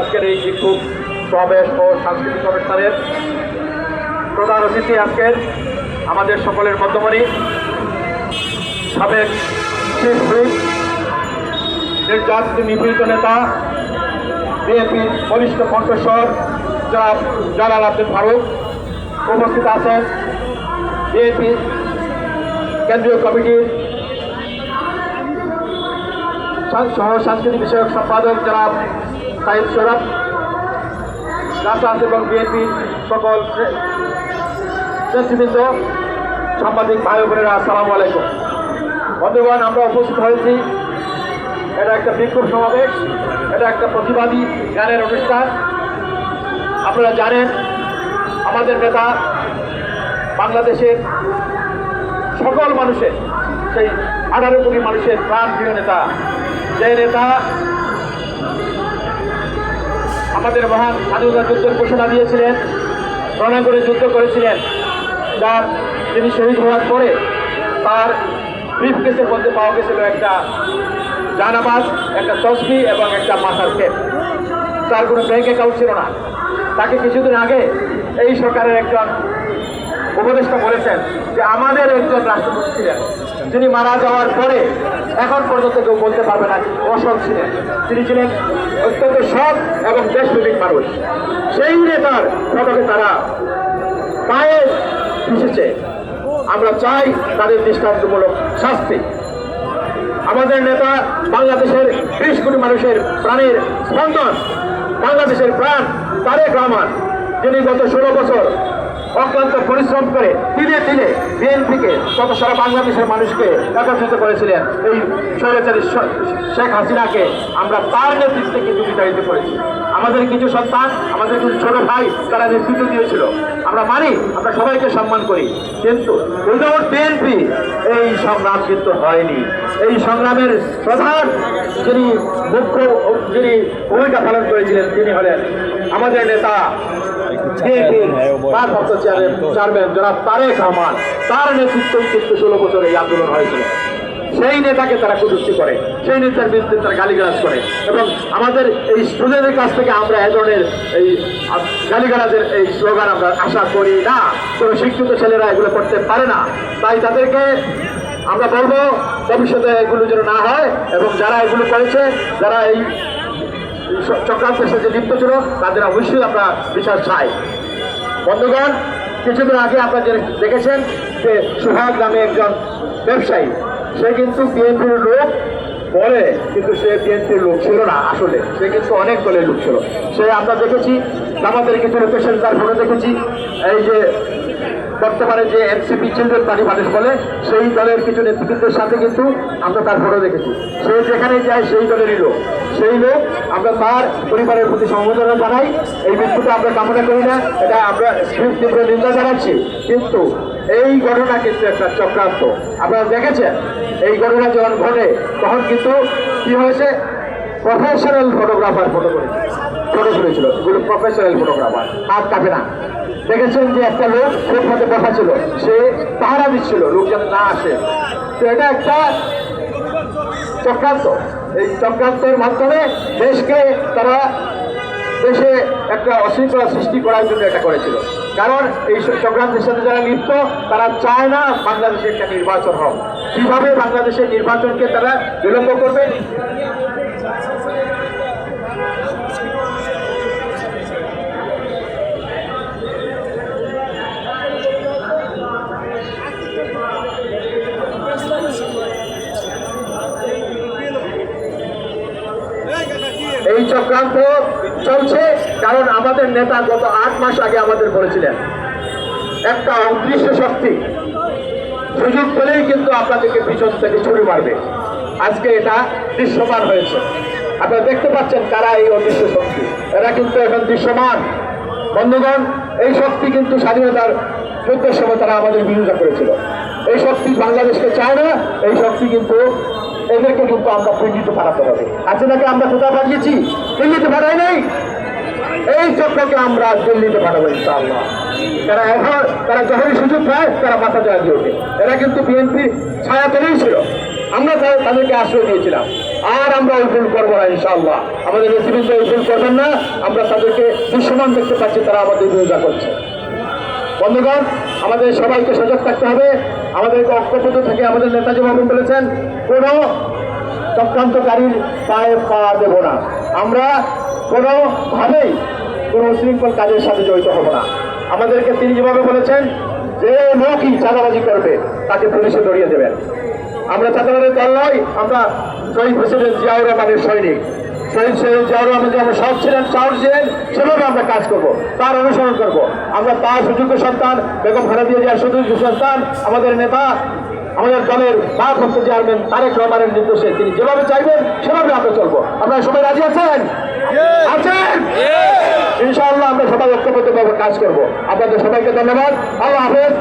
আজকের এই বিক্ষোভ সমাবেশ ও সাংস্কৃতিক অনুষ্ঠানের প্রধান অতিথি আজকের আমাদের সকলের মধ্যমণি সাবেক চিফ হুইপ নিপীড়িত নেতা বিএনপির বরিষ্ঠ কণ্ঠস্বর জনাব জালাল আব্দুল ফারুক উপস্থিত আছেন। বিএনপি কেন্দ্রীয় কমিটির সহ সাংস্কৃতিক বিষয়ক সম্পাদক জনাব সাইদ সৌরভ জাসাস এবং বিএনপির সকল নেতৃবৃন্দ, সাংবাদিক ভাই বোনেরা, আসসালামু আলাইকুম। বন্ধুগণ, আমরা উপস্থিত হয়েছি। এটা একটা বিক্ষোভ সমাবেশ, এটা একটা প্রতিবাদী গানের অনুষ্ঠান। আপনারা জানেন, আমাদের নেতা বাংলাদেশের সকল মানুষের, সেই আঠারো কোটি মানুষের প্রাণ প্রিয় নেতা যে নেতা আমাদের মহান স্বাধীনতা যুদ্ধের ঘোষণা দিয়েছিলেন রণাঙ্গনে যুদ্ধ করেছিলেন, যার তিনি শহীদ হওয়ার পরে তার ব্রিফ কেসের মধ্যে পাওয়া গেছিল একটা জানাবাজ একটা তসবি এবং একটা মাথার খেপ। তার কোনো ব্যাংক অ্যাকাউন্ট ছিল না। তাকে কিছুদিন আগে এই সরকারের একজন উপদেষ্টা বলেছেন যে আমাদের একজন রাষ্ট্রপতি ছিলেন। যিনি মারা যাওয়ার পরে এখন পর্যন্ত কেউ বলতে পারবে না অসৎ ছিলেন। তিনি ছিলেন অত্যন্ত সৎ এবং দেশপ্রেমিক মানুষ। সেই নেতার ফটোকে তারা পায়ে পিছেছে আমরা চাই তাদের দৃষ্টান্তমূলক শাস্তি। আমাদের নেতা বাংলাদেশের বিশ কোটি মানুষের প্রাণের স্পন্দন, বাংলাদেশের প্রাণ, তারেক রহমান, যিনি গত ষোলো বছর অক্লান্ত পরিশ্রম করে দিনে দিনে বিএনপিকে তত সারা বাংলাদেশের মানুষকে একত্রিত করেছিলেন এই স্বৈরাচারী শেখ হাসিনাকে আমরা তার নেতৃত্বে কিন্তু বিতাড়িত করেছি। আমাদের কিছু সন্তান, আমাদের কিছু ছোট ভাই, তারা নেতৃত্ব দিয়েছিল। আমরা মানি, আমরা সবাইকে সম্মান করি। কিন্তু বিএনপি এই সংগ্রাম কিন্তু হয়নি। এই সংগ্রামের প্রধান যিনি মুখ্য, যিনি ভূমিকা পালন করেছিলেন, তিনি হলেন আমাদের নেতা চেয়ারম্যান জনাব তারেক রহমান। তার নেতৃত্বেই কিন্তু ষোলো বছর এই আন্দোলন হয়েছিল। সেই নেতাকে তারা কুদুষ্টি করে, সেই নেতার বিরুদ্ধে তারা গালিগালাজ করে। এবং আমাদের এই স্টুডেন্টের কাছ থেকে আমরা এ ধরনের এই গালিগালাজের এই স্লোগান আমরা আশা করি না। কোনো শিক্ষিত ছেলেরা এগুলো করতে পারে না। তাই তাদেরকে আমরা বলব, ভবিষ্যতে এগুলো যেন না হয় এবং যারা এগুলো করেছে, যারা এই চক্রান্তের সাথে লিপ্ত ছিল, তাদের অবশ্যই আমরা বিচার চাই। বন্ধুগণ, কিছুদিন আগে আপনারা দেখেছেন যে সুহাগ নামে একজন ব্যবসায়ী সে কিন্তু বিএনপির লোক পরে কিন্তু সে বিএনপির লোক ছিল না আসলে। সে কিন্তু অনেক দলের লোক ছিল। সে আমরা দেখেছি, আমাদের কিছু লোকেশন তার ফোনে দেখেছি, এই যে বর্তমানে যে এনসিপি চিলড্রেন পার্টি মানুষ বলে, সেই দলের কিছু নেতৃত্বের সাথে কিন্তু আমরা তার ফটো দেখেছি। সে যেখানে যায়, সেই দলেরই লোক। সেই লোক আমরা তার পরিবারের প্রতি সমবেদনা জানাই। এই মৃত্যুটা আমরা কামনা করি না, এটা আমরা তীব্র নিন্দা জানাচ্ছি। কিন্তু এই ঘটনা কিন্তু একটা চক্রান্ত। আপনারা দেখেছেন, এই ঘটনা যখন ঘটে, তখন কিন্তু কি হয়েছে? প্রফেশনাল ফটোগ্রাফার ফটো করেছে। ফটো তুলেছিল। প্রফেশনাল ফটোগ্রাফার হাত কাঁপে না। দেখেছেন যে একটা লোক ফুটপাতে বসা ছিল। সে পাহারা দিচ্ছিল লোক যেন না আসে। তো এটা একটা চক্রান্ত। এই চক্রান্তের মাধ্যমে দেশকে তারা দেশে একটা অশৃঙ্খলা সৃষ্টি করার জন্য এটা করেছিল। কারণ এই চক্রান্তের সাথে যারা লিপ্ত, তারা চায় না বাংলাদেশে একটা নির্বাচন হোক। কীভাবে বাংলাদেশের নির্বাচনকে তারা বিলম্ব করবে? এই চক্রান্ত চলছে, কারণ আমাদের নেতা গত আট মাস আগে আমাদের বলেছিলেন, একটা অদৃশ্য শক্তি সুযোগ পেলেই কিন্তু আপনাদেরকে পিছন থেকে ছুরি মারবে। আজকে এটা দৃশ্যমান হয়েছে। আপনারা দেখতে পাচ্ছেন কারা এই অদৃশ্য শক্তি। এরা কিন্তু এখন দৃশ্যমান। বন্ধুগণ, এই শক্তি কিন্তু স্বাধীনতার যুদ্ধের সময় তারা আমাদের বিরোধিতা করেছিল। এই শক্তি বাংলাদেশকে চায় না, এই শক্তি কিন্তু এদেরকে কিন্তু আমরা দিল্লিতে পাঠাতে হবে। আছে নাকি আমরা কোথাও পাঠিয়েছি দিল্লিতে পাঠাই নাই? এই চক্রকে আমরা দিল্লিতে পাঠাবো ইনশাআল্লাহ। তারা এখন, তারা যখনই সুযোগ পায়, তারা মাথা জয় দিয়ে ওঠে। এরা কিন্তু বিএনপির ছায়া তলেই ছিল। আমরা তাদেরকে আশ্রয় দিয়েছিলাম। আর আমরা ওই ভুল করব না ইনশাআল্লাহ। আমাদের নেতৃবৃন্দ ওই ভুল করবেন না। আমরা তাদেরকে দৃশ্যমান দেখতে পাচ্ছি, তারা আমাদের বিরোধিতা করছে। বন্ধুগণ আমাদের সবাইকে সজাগ থাকতে হবে। আমাদেরকে ঐক্যবদ্ধ থেকে আমাদের নেতাজি বাবু বলেছেন, কোনো চক্রান্তকারীর পায়ে পা দেব না। আমরা কোনোভাবেই কোনো শৃঙ্খল কাজের সাথে জড়িত হব না। আমাদেরকে তিনি যেভাবে বলেছেন যে লোকই চাঁদাবাজি করবে, তাকে পুলিশে ধরিয়ে দেবেন। আমরা চাঁদাবাদের দল নয়, আমরা শহীদ প্রেসিডেন্ট জিয়াউর রহমানের সৈনিক। শহীদ জিয়াউর রহমান সব ছিলেন সাহস ছিলেন সেভাবে আমরা কাজ করব তার অনুসরণ করব। আমরা তার সুযোগ্য সন্তান বেগম খালেদা জিয়ার সুযোগ্য সন্তান আমাদের নেতা আমাদের দলের ভারপ্রাপ্ত চেয়ারম্যান তারেক রহমানের নির্দেশে তিনি যেভাবে চাইবেন সেভাবে আমরা চলবো। আপনারা সবাই রাজি আছেন? আছেন? ইনশাআল্লাহ আমরা সবাই ঐক্যবদ্ধভাবে কাজ করব। আপনাদের সবাইকে ধন্যবাদ। আল্লাহ হাফেজ।